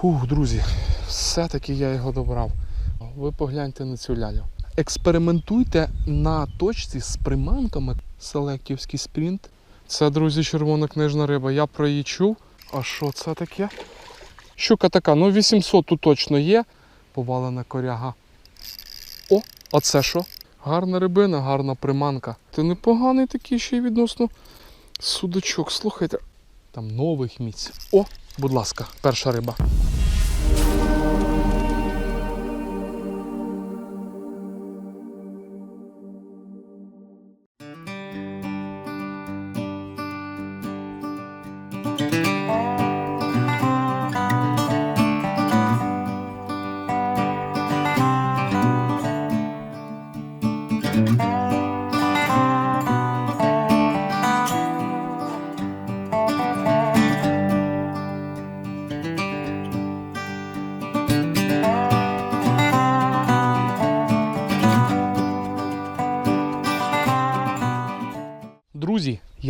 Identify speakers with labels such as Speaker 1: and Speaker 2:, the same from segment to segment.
Speaker 1: Фух, друзі, все-таки я його добрав. Ви погляньте на цю лялю. Експериментуйте на точці з приманками селектівський спринт. Це, друзі, червона книжна риба. Я про її чув. А що це таке? Щука така, ну 800 тут точно є. Повалена коряга. О, а це що? Гарна рибина, гарна приманка. Ти непоганий такий ще й відносно судочок. Слухайте, там нових місць. О, будь ласка, перша риба. Друзі,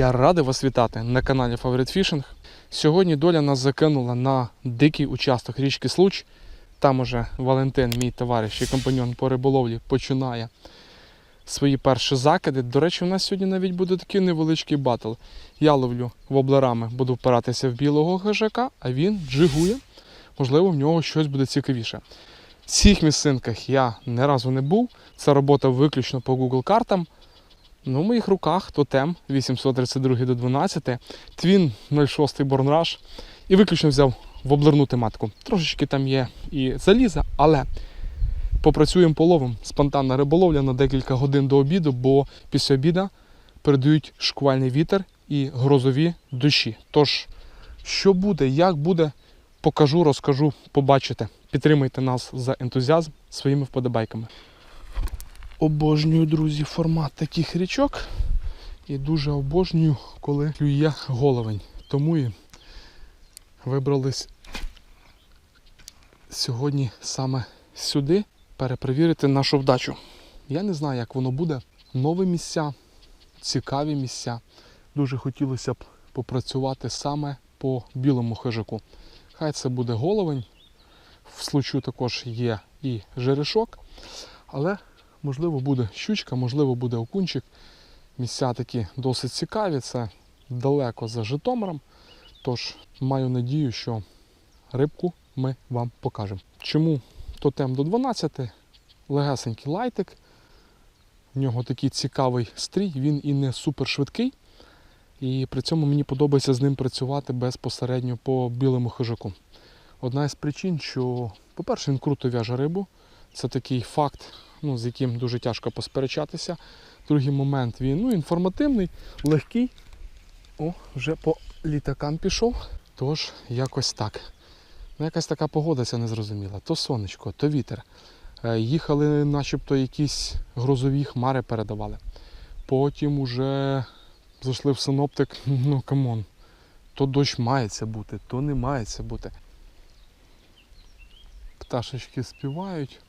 Speaker 1: я радий вас вітати на каналі Favorite Fishing. Сьогодні доля нас закинула на дикий участок річки Случ. Там уже Валентин, мій товариш і компаньон по риболовлі, починає свої перші закиди. До речі, у нас сьогодні навіть буде такий невеличкий батл. Я ловлю воблерами, буду впиратися в білого хижака, а він джигує. Можливо, в нього щось буде цікавіше. В цих місцинках я не разу не був. Це робота виключно по Google картам. Ну, в моїх руках тотем 832 до 12, твін 06 Борнраш. І виключно взяв в воблерну тематику. Трошечки там є і заліза, але попрацюємо половим. Спонтанна риболовля на декілька годин до обіду, бо після обіду передають шквальний вітер і грозові дощі. Тож, що буде, як буде, покажу, розкажу, побачите. Підтримайте нас за ентузіазм своїми вподобайками. Обожнюю, друзі, формат таких річок. І дуже обожнюю, коли клює головень. Тому і вибрались сьогодні саме сюди перепровірити нашу вдачу. Я не знаю, як воно буде. Нові місця, цікаві місця. Дуже хотілося б попрацювати саме по білому хижаку. Хай це буде головень. В случаю також є і жерешок, але можливо буде щучка, можливо буде окунчик. Місця такі досить цікаві, це далеко за Житомиром. Тож маю надію, що рибку ми вам покажемо. Чому тотем до 12? Легесенький лайтик. В нього такий цікавий стрій, він і не супер швидкий. І при цьому мені подобається з ним працювати безпосередньо по білому хижаку. Одна із причин, що, по-перше, він круто в'яже рибу. Це такий факт, ну, з яким дуже тяжко посперечатися. Другий момент він ну, інформативний, легкий. О, вже по літакам пішов. Тож, якось так. Ну, якась така погода ця незрозуміла. То сонечко, то вітер. Е, Їхали начебто якісь грозові хмари передавали. Потім уже зайшли в синоптик, ну камон. То дощ мається бути, то не мається бути. Пташечки співають.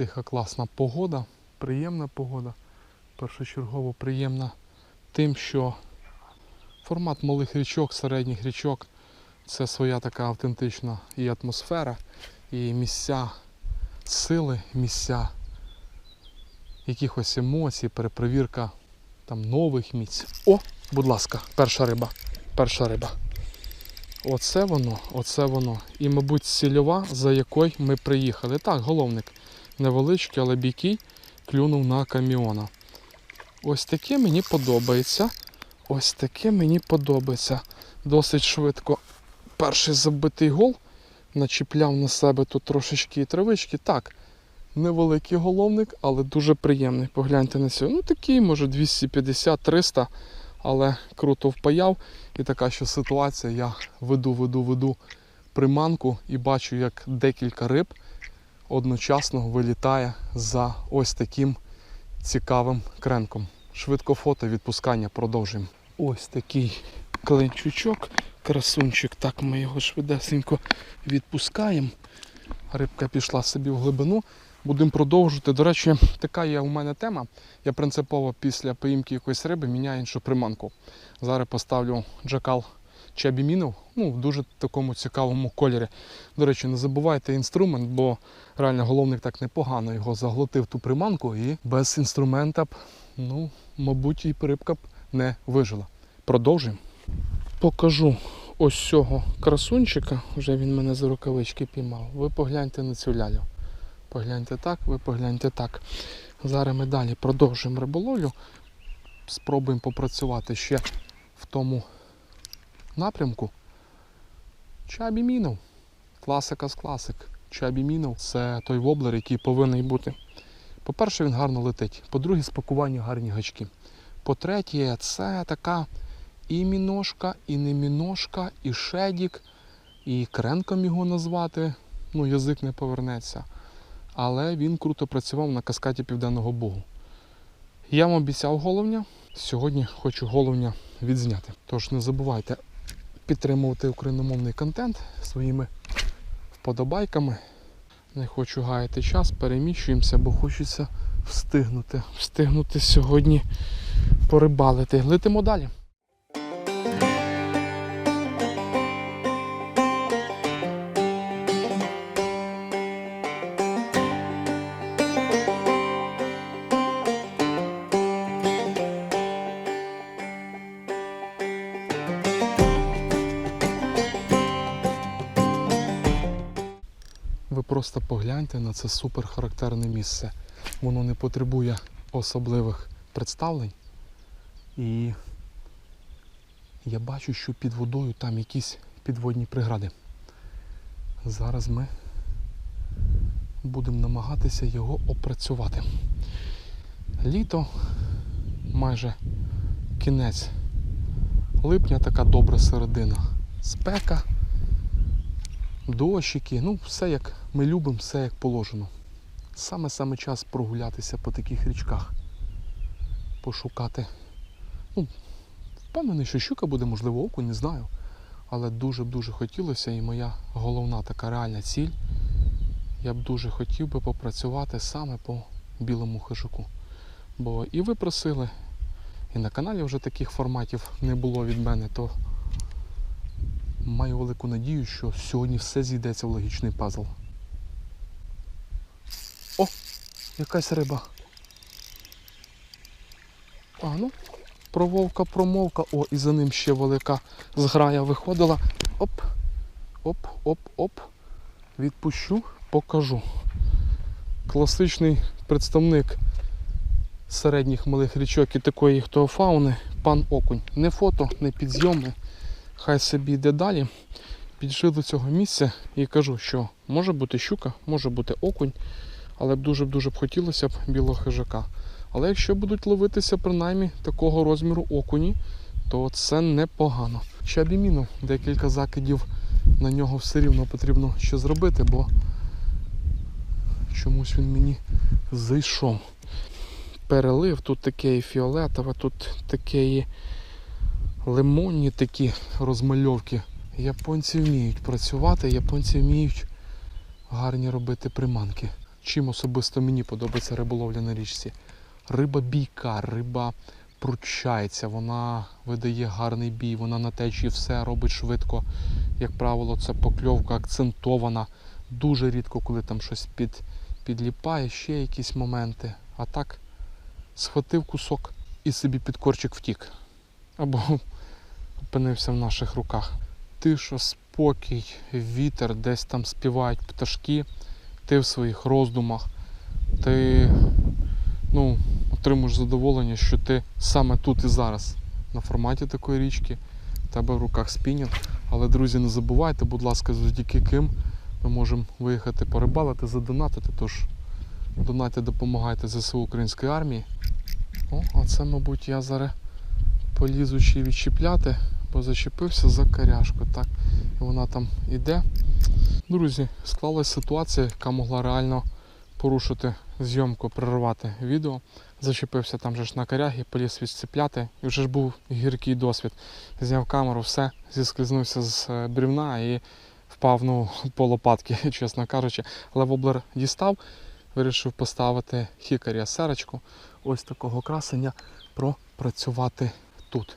Speaker 1: Тиха класна погода, приємна погода. Першочергово приємна тим, що формат малих річок, середніх річок це своя така автентична і атмосфера, і місця сили, місця якихось емоцій, перепровірка там нових місць. О, будь ласка, перша риба. Перша риба. Оце воно, оце воно. І, мабуть, сільова, за якою ми приїхали. Так, головник невеличкий, але бійкий, клюнув на каміона. Ось таке мені подобається. Ось таке мені подобається. Досить швидко перший забитий гол. Начіпляв на себе тут трошечки травички. Так, невеликий головник, але дуже приємний. Погляньте на цього. Ну такий, може 250-300, але круто впаяв. І така що ситуація, я веду, веду, веду приманку і бачу, як декілька риб одночасно вилітає за ось таким цікавим кренком. Швидко фото, відпускання продовжуємо. Ось такий клинчучок, красунчик. Так ми його швидесенько відпускаємо. Рибка пішла собі в глибину. Будемо продовжувати. До речі, така є у мене тема. Я принципово після поїмки якоїсь риби міняю іншу приманку. Зараз поставлю джакал чабімінов, ну, в дуже такому цікавому кольорі. До речі, не забувайте інструмент, бо реально головник так непогано його заглотив ту приманку і без інструмента б, ну, мабуть, і рибка б не вижила. Продовжуємо. Покажу ось цього красунчика, вже він мене за рукавички піймав. Ви погляньте на цю лялю. Погляньте так, ви погляньте так. Зараз ми далі продовжуємо риболовлю. Спробуємо попрацювати ще в тому напрямку. Чабі Мінов. Класика з класик. Чабі Мінов це той воблер, який повинен бути. По-перше, він гарно летить. По-друге, спакування гарні гачки. По-третє, це така і міношка, і не міношка, і шедік, і кренком його назвати. Ну, язик не повернеться. Але він круто працював на каскаді Південного Бугу. Я вам обіцяв головня. Сьогодні хочу головня відзняти. Тож не забувайте підтримувати україномовний контент своїми вподобайками. Не хочу гаяти час, переміщуємося, бо хочеться встигнути. Встигнути сьогодні порибалити. Летимо далі. Погляньте на це супер характерне місце. Воно не потребує особливих представлень. І я бачу, що під водою там якісь підводні прегради. Зараз ми будемо намагатися його опрацювати. Літо, майже кінець липня, така добра середина. Спека дощики, ну все як ми любимо, все як положено. Саме саме час прогулятися по таких річках, пошукати. Ну, впевнений, що щука буде, можливо, окунь, не знаю. Але дуже б дуже хотілося, і моя головна така реальна ціль. Я б дуже хотів би попрацювати саме по білому хижаку. Бо і ви просили, і на каналі вже таких форматів не було від мене, то маю велику надію, що сьогодні все зійдеться в логічний пазл. О! Якась риба. А, ну, про вовка, промовка. О, і за ним ще велика зграя виходила. Оп, оп, оп, оп. Відпущу, покажу. Класичний представник середніх малих річок і такої хтофауни, пан окунь. Не фото, не підзйоми хай собі йде далі. Підійшли до цього місця і кажу, що може бути щука, може бути окунь, але дуже б дуже б хотілося б білого хижака. Але якщо будуть ловитися принаймні такого розміру окуні, то це непогано. Ще біміну, декілька закидів на нього все рівно потрібно ще зробити, бо чомусь він мені зайшов. Перелив, тут таке і фіолетове, тут таке і лимонні такі розмальовки. Японці вміють працювати, японці вміють гарні робити приманки. Чим особисто мені подобається риболовля на річці. Риба бійка, риба пручається, вона видає гарний бій, вона на течії все робить швидко. Як правило, це покльовка акцентована. Дуже рідко, коли там щось під, підліпає, ще якісь моменти. А так схватив кусок і собі під корчик втік. Або опинився в наших руках. Тиша, спокій, вітер, десь там співають пташки, ти в своїх роздумах, ти ну, отримуєш задоволення, що ти саме тут і зараз на форматі такої річки, в тебе в руках спінінг. Але, друзі, не забувайте, будь ласка, завдяки ким ми можемо виїхати порибалити, задонатити. Тож донати допомагайте ЗСУ Української армії. О, а це, мабуть, я зараз полізучи відчіпляти, бо зачепився за каряшку. Так, і вона там іде. Друзі, склалася ситуація, яка могла реально порушити зйомку, перервати відео. Зачепився там же ж на корягі, поліз відцепляти. І вже ж був гіркий досвід. Зняв камеру, все, зіскользнувся з е, брівна і впав ну, по лопатки, чесно кажучи. Але воблер дістав, вирішив поставити хікаря серечку. Ось такого красення пропрацювати тут.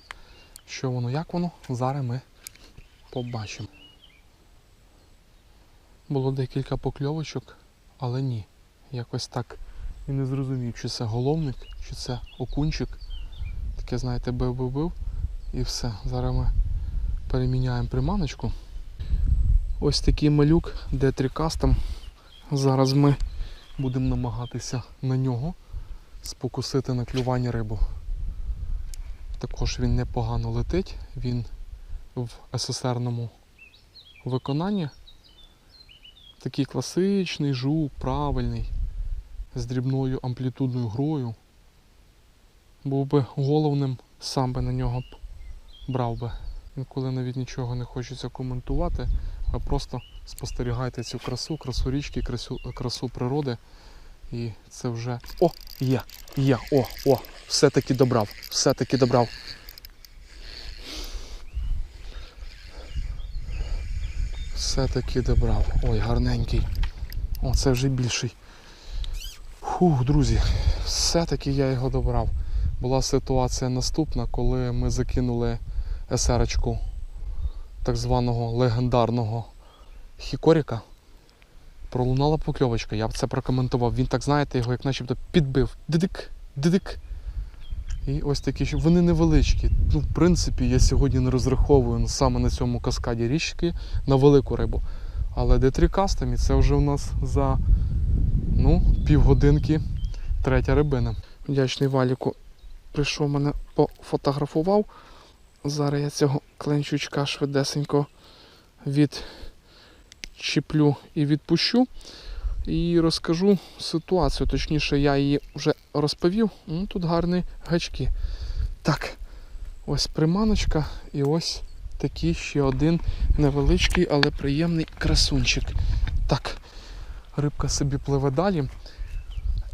Speaker 1: Що воно, як воно, зараз ми Побачимо. Було декілька покльовочок, але ні. Якось так і не зрозумів, чи це головник, чи це окунчик. Таке, знаєте, бив-бив-бив і все. Зараз ми переміняємо приманочку. Ось такий малюк D3 Зараз ми будемо намагатися на нього спокусити на клювання рибу. Також він непогано летить, він в СССРному виконанні. Такий класичний жук, правильний, з дрібною амплітудною грою. Був би головним, сам би на нього б брав би. Інколи навіть нічого не хочеться коментувати, а просто спостерігайте цю красу, красу річки, красу, красу природи. І це вже. О, є! Є! О, о! Все-таки добрав! Все-таки добрав! Все-таки добрав. Ой, гарненький. О, це вже більший. Фух, друзі, все-таки я його добрав. Була ситуація наступна, коли ми закинули есерочку так званого легендарного Хікоріка. Пролунала покльовочка, я б це прокоментував. Він так, знаєте, його як начебто підбив. Дидик, дидик. І ось такі, що вони невеличкі. Ну, в принципі, я сьогодні не розраховую саме на цьому каскаді річки на велику рибу. Але D3 і це вже у нас за ну, півгодинки третя рибина. Вдячний валіку прийшов мене пофотографував. Зараз я цього кленчучка швидесенько відчіплю і відпущу. І розкажу ситуацію. Точніше, я її вже розповів. Ну, тут гарні гачки. Так, ось приманочка і ось такий ще один невеличкий, але приємний красунчик. Так, рибка собі пливе далі.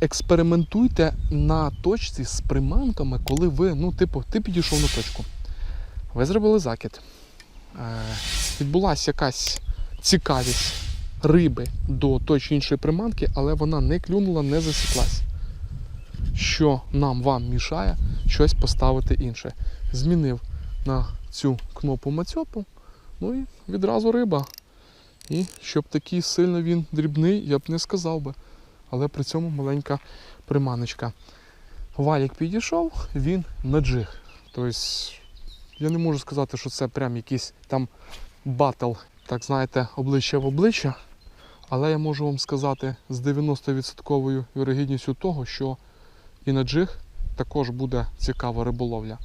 Speaker 1: Експериментуйте на точці з приманками, коли ви, ну, типу, ти підійшов на точку. Ви зробили закид. Е, відбулася якась цікавість риби до тої чи іншої приманки, але вона не клюнула, не засіклась. Що нам вам мішає щось поставити інше. Змінив на цю кнопу мацьопу, ну і відразу риба. І щоб такий сильно він дрібний, я б не сказав би. Але при цьому маленька приманочка. Валік підійшов, він на джиг. Тобто я не можу сказати, що це прям якийсь там батл, так знаєте, обличчя в обличчя. Але я можу вам сказати з 90% вірогідністю того, що і на джиг також буде цікава риболовля.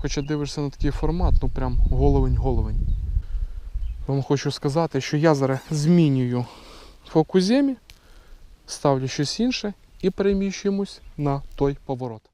Speaker 1: Хоча дивишся на такий формат, ну прям головень-головень. Вам хочу сказати, що я зараз змінюю фокус-земі, ставлю щось інше і переміщуємось на той поворот.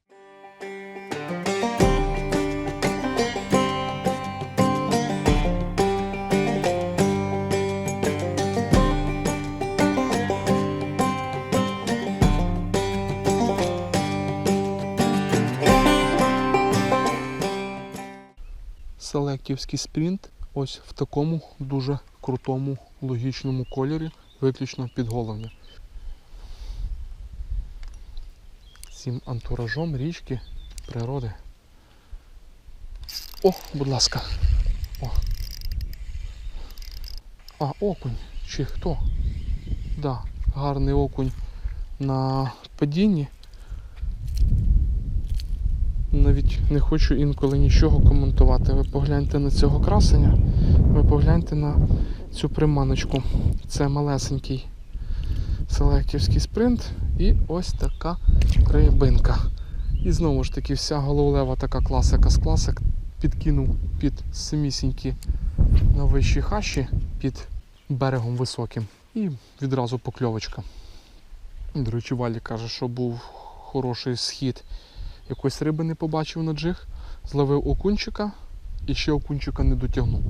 Speaker 1: Селектівський спринт ось в такому дуже крутому логічному кольорі, виключно під головня. Цим антуражом річки, природи. О, будь ласка. О. А, окунь. Чи хто? Да, гарний окунь на падінні. Навіть не хочу інколи нічого коментувати. Ви погляньте на цього красення, ви погляньте на цю приманочку. Це малесенький селектівський спринт і ось така рибинка. І знову ж таки вся головлева така класика з класик підкинув під самісінькі на вищій хащі під берегом високим. І відразу покльовочка. До речі, Валі каже, що був хороший схід якоїсь риби не побачив на джиг, зловив окунчика і ще окунчика не дотягнув.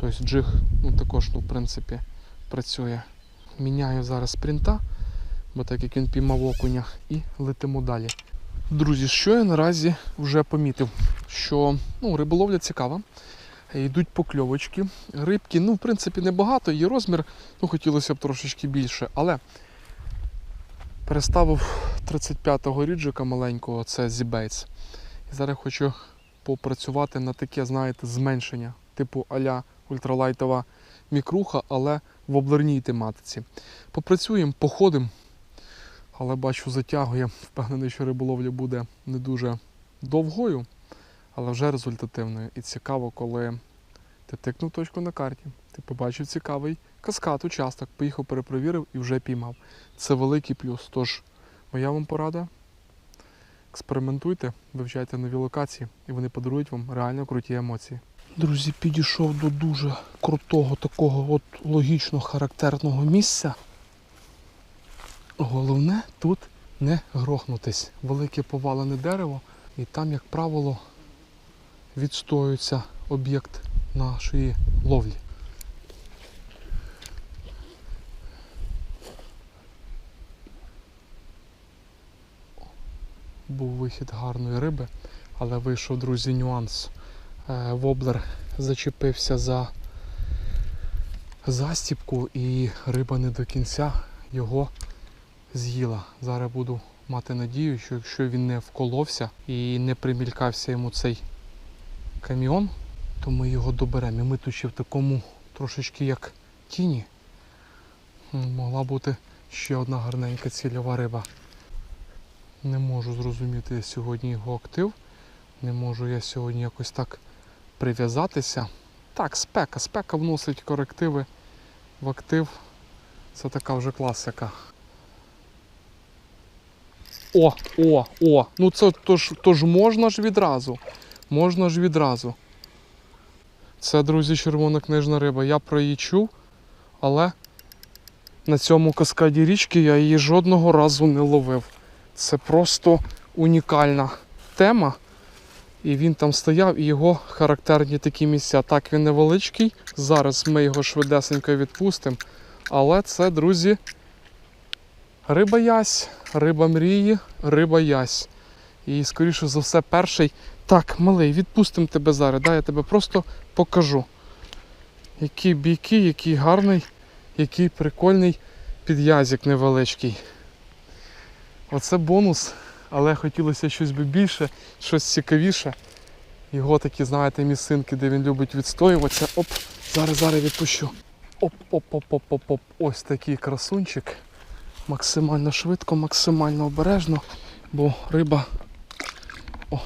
Speaker 1: Тобто джиг ну, також ну, в принципі, працює. Міняю зараз спринта, бо так як він піймав окуня, і летимо далі. Друзі, що я наразі вже помітив, що ну, риболовля цікава. Йдуть покльовочки. Рибки, ну, в принципі, небагато, є розмір, ну хотілося б трошечки більше, але переставив 35-го ріджика маленького, це Z-Baits. І зараз хочу попрацювати на таке, знаєте, зменшення, типу аля ультралайтова мікруха, але в облерній тематиці. Попрацюємо, походимо, але бачу, затягує. Впевнений, що риболовля буде не дуже довгою, але вже результативною. І цікаво, коли ти тикнув точку на карті, ти побачив цікавий каскад, участок, поїхав, перепровірив і вже піймав. Це великий плюс. Тож, моя вам порада. Експериментуйте, вивчайте нові локації, і вони подарують вам реально круті емоції. Друзі, підійшов до дуже крутого такого от логічно характерного місця. Головне тут не грохнутись. Велике повалене дерево, і там, як правило, відстоюється об'єкт нашої ловлі. Був вихід гарної риби, але вийшов, друзі, нюанс. Е, Воблер зачепився за застіпку і риба не до кінця його з'їла. Зараз буду мати надію, що якщо він не вколовся і не примількався йому цей каміон, то ми його доберемо. І ми тут ще в такому трошечки як тіні. Могла бути ще одна гарненька цільова риба. Не можу зрозуміти сьогодні його актив. Не можу я сьогодні якось так прив'язатися. Так, спека. Спека вносить корективи в актив. Це така вже класика. О, о, о! Ну це то ж, то ж можна ж відразу. Можна ж відразу. Це, друзі, червона книжна риба. Я про її чув, але на цьому каскаді річки я її жодного разу не ловив. Це просто унікальна тема. І він там стояв, і його характерні такі місця. Так, він невеличкий. Зараз ми його швидесенько відпустимо. Але це, друзі, риба ясь, риба мрії, риба ясь. І, скоріше за все, перший. Так, малий, відпустимо тебе зараз. Да, я тебе просто покажу. Який бійкий, який гарний, який прикольний під'язик невеличкий. Оце бонус, але хотілося щось би більше, щось цікавіше. Його такі, знаєте, місцинки, де він любить відстоюватися. Оп, зараз, зараз відпущу. Оп-оп-оп-оп-оп-оп. Ось такий красунчик. Максимально швидко, максимально обережно, бо риба. О.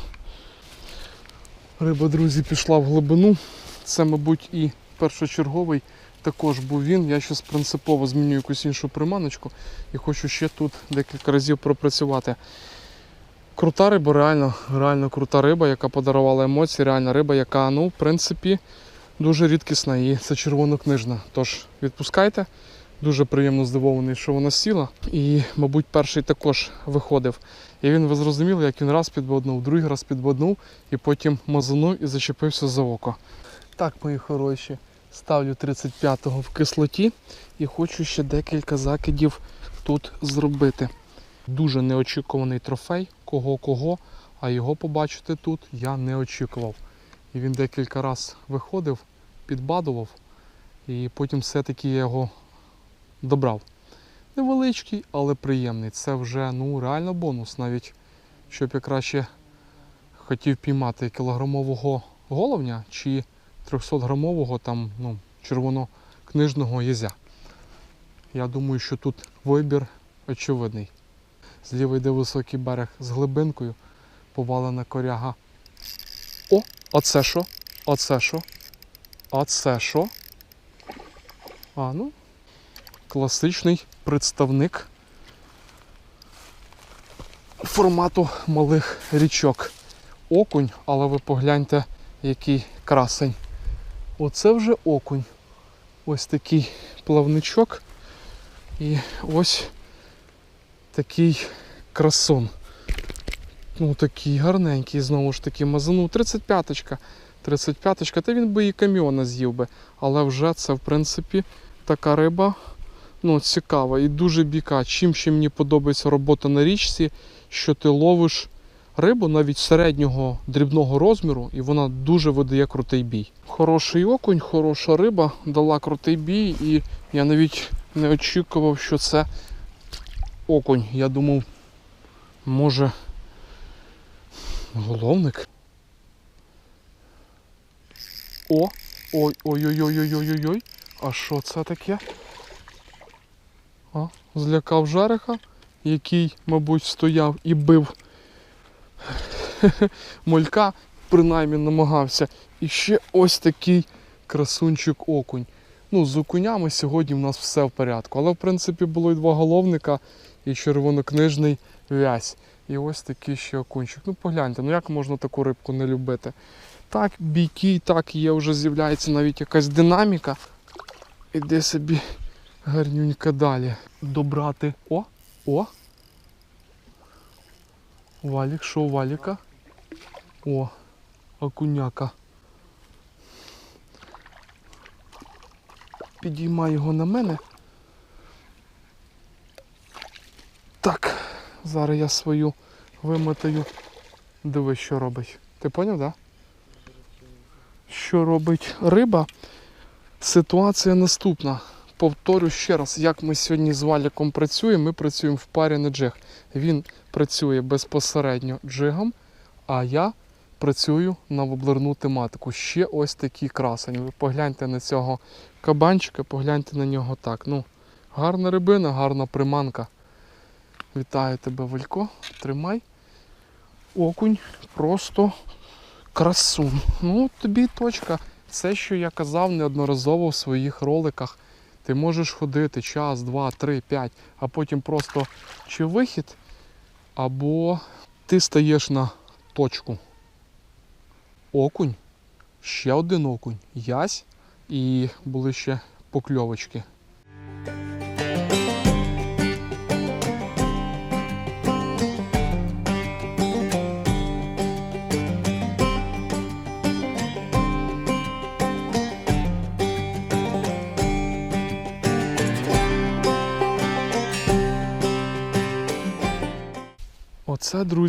Speaker 1: Риба, друзі, пішла в глибину. Це, мабуть, і першочерговий також був він. Я щось принципово зміню якусь іншу приманочку і хочу ще тут декілька разів пропрацювати. Крута риба, реально, реально крута риба, яка подарувала емоції, реальна риба, яка, ну, в принципі, дуже рідкісна і це червонокнижна. Тож відпускайте. Дуже приємно здивований, що вона сіла. І, мабуть, перший також виходив. І він, ви зрозуміли, як він раз підбоднув, другий раз підбоднув і потім мазанув і зачепився за око. Так, мої хороші, ставлю 35-го в кислоті і хочу ще декілька закидів тут зробити. Дуже неочікуваний трофей, кого-кого, а його побачити тут я не очікував. І він декілька разів виходив, підбадував, і потім все-таки я його добрав. Невеличкий, але приємний. Це вже ну, реально бонус. Навіть щоб я краще хотів піймати кілограмового головня чи 300-грамового там, ну, червонокнижного язя. Я думаю, що тут вибір очевидний. Зліва йде високий берег з глибинкою, повалена коряга. О, а це що? А це що? А це що? А, ну, класичний представник формату малих річок. Окунь, але ви погляньте, який красень. Оце вже окунь. Ось такий плавничок. І ось такий красун. Ну, такий гарненький, знову ж таки, мазану. 35-ка. 35-ка, та він би і каміона з'їв би. Але вже це, в принципі, така риба ну, цікава і дуже біка. Чим ще мені подобається робота на річці, що ти ловиш рибу навіть середнього дрібного розміру, і вона дуже видає крутий бій. Хороший окунь, хороша риба, дала крутий бій, і я навіть не очікував, що це окунь. Я думав, може головник. О, Ой-ой-ой-ой-ой-ой-ой. А що це таке? А, злякав жереха, який, мабуть, стояв і бив молька, принаймні намагався. І ще ось такий красунчик окунь. Ну, з окунями сьогодні в нас все в порядку. Але в принципі було і два головника, і червонокнижний вязь. І ось такий ще окунчик. Ну погляньте, ну як можна таку рибку не любити? Так, бійки, так, є, вже з'являється навіть якась динаміка. Іде собі гарнюнька далі. Добрати. О! О! Валік, що у валіка? О, окуняка. Підіймай його на мене. Так, зараз я свою вимотаю. Дивись, що робить. Ти поняв, так? Да? Що робить риба? Ситуація наступна. Повторю ще раз, як ми сьогодні з Валіком працюємо. Ми працюємо в парі на джиг. Він працює безпосередньо джигом, а я працюю на воблерну тематику. Ще ось такі красені. Ви погляньте на цього кабанчика, погляньте на нього так. Ну, гарна рибина, гарна приманка. Вітаю тебе, Валько. Тримай. Окунь просто красун. Ну, тобі точка. Це, що я казав неодноразово в своїх роликах. Ти можеш ходити час, два, три, п'ять, а потім просто чи вихід, або ти стаєш на точку. Окунь, ще один окунь, ясь і були ще покльовочки.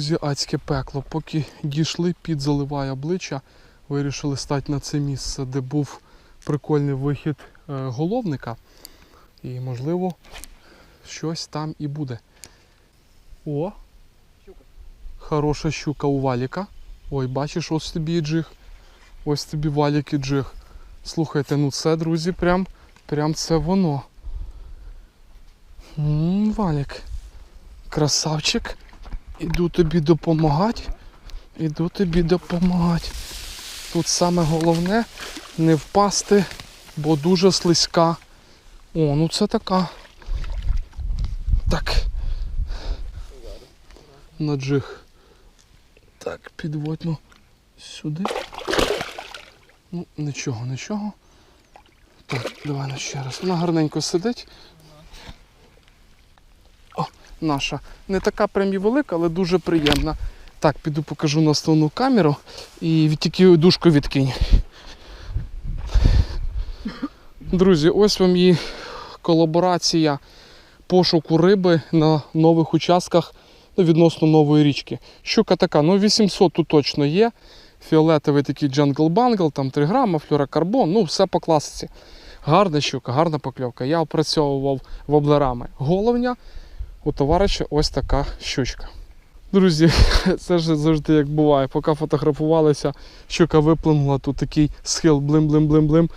Speaker 1: Друзі, адське пекло. Поки дійшли під заливає обличчя, вирішили стати на це місце, де був прикольний вихід е, головника. І, можливо, щось там і буде. О! Хороша щука у валіка. Ой, бачиш, ось тобі і джиг. Ось тобі валік і джиг. Слухайте, ну це, друзі, прям, прям це воно. М, валік. Красавчик. Іду тобі допомагати. Іду тобі допомагати. Тут саме головне не впасти, бо дуже слизька. О, ну це така. Так. На джиг. Так, підводь ну сюди. Ну, нічого, нічого. Так, давай ну, ще раз. Вона гарненько сидить. Наша. Не така прям і велика, але дуже приємна. Так, піду покажу на основну камеру і тільки дужку відкинь. Друзі, ось вам і колаборація пошуку риби на нових участках ну, відносно нової річки. Щука така, ну 800 тут точно є. Фіолетовий такий джангл бангл, там 3 грама, флюрокарбон, ну все по класиці. Гарна щука, гарна покльовка. Я опрацьовував воблерами головня. У товариша ось така щучка. Друзі, це ж завжди як буває. Поки фотографувалися, щука виплинула, тут такий схил блим-блим-блим-блим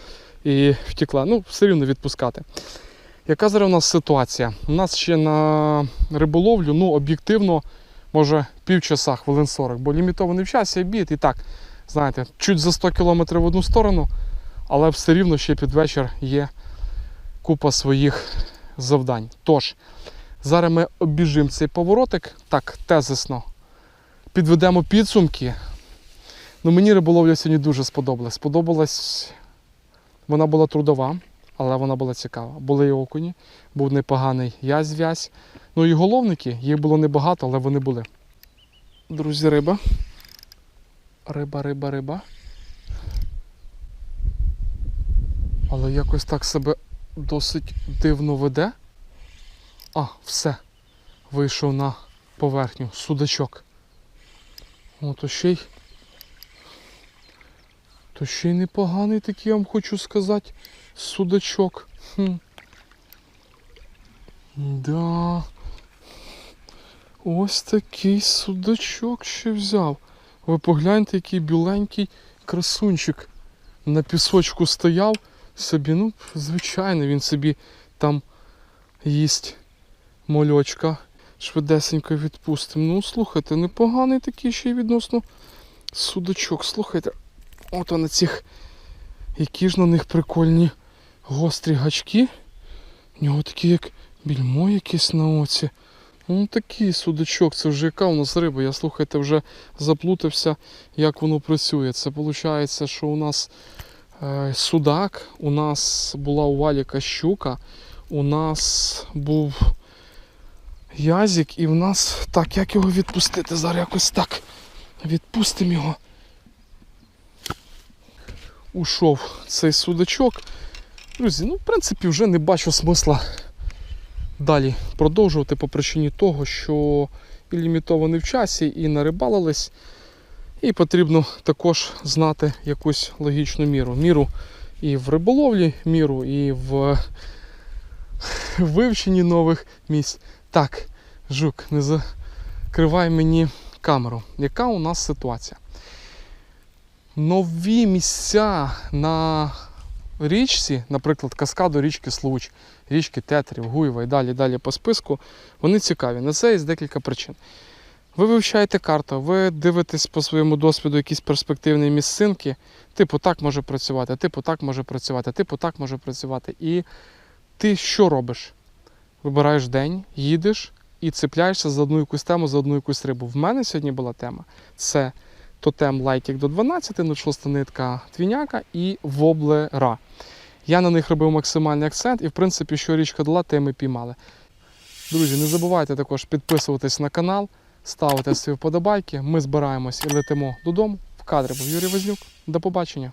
Speaker 1: і втекла. Ну, все рівно відпускати. Яка зараз у нас ситуація? У нас ще на риболовлю, ну, об'єктивно, може півчаса, хвилин 40, бо лімітований в часі обід і так, знаєте, чуть за 100 км в одну сторону, але все рівно ще під вечір є купа своїх завдань. Тож, зараз ми обіжимо цей поворотик, так, тезисно, підведемо підсумки. Ну, мені риболовля сьогодні дуже сподобалась. Сподобалась, вона була трудова, але вона була цікава. Були і окуні, був непоганий язь-вязь. Ну і головники, їх було небагато, але вони були. Друзі, риба. Риба, риба, риба. Але якось так себе досить дивно веде. А, все. Вийшов на поверхню. Судачок. О, то ще й. То ще й непоганий такий, я вам хочу сказати, судачок. Хм. Да. Ось такий судачок ще взяв. Ви погляньте, який біленький красунчик. на пісочку стояв собі. Ну, звичайно, він собі там їсть мольочка. Швидесенько відпустимо. Ну, слухайте, непоганий такий ще й відносно судачок. Слухайте, от вони цих, які ж на них прикольні гострі гачки. У нього такі як більмо якесь на оці. Ну такий судачок, це вже яка у нас риба. Я слухайте, вже заплутався, як воно працює. Це виходить, що у нас е, судак, у нас була у валіка щука, у нас був язик, і в нас. Так, як його відпустити? Зараз якось так. Відпустимо його. Ушов цей судачок. Друзі, ну в принципі вже не бачу смисла далі продовжувати по причині того, що і лімітований в часі, і нарибалились. І потрібно також знати якусь логічну міру. Міру і в риболовлі, міру, і в вивченні нових місць. Так, жук, не закривай мені камеру. Яка у нас ситуація? Нові місця на річці, наприклад, каскаду річки Случ, річки Тетрів, Гуєва і далі далі по списку, вони цікаві. На це є декілька причин. Ви вивчаєте карту, ви дивитесь по своєму досвіду якісь перспективні місцинки, типу так може працювати, типу так може працювати, типу так може працювати. І ти що робиш? Вибираєш день, їдеш і цепляєшся за одну якусь тему, за одну якусь рибу. В мене сьогодні була тема. Це тотем лайтік до 12, ну шоста нитка твіняка і воблера. Я на них робив максимальний акцент, і в принципі, що річка дала, те ми піймали. Друзі, не забувайте також підписуватись на канал, ставити свої вподобайки. Ми збираємось і летимо додому. В кадрі був Юрій Вознюк. До побачення.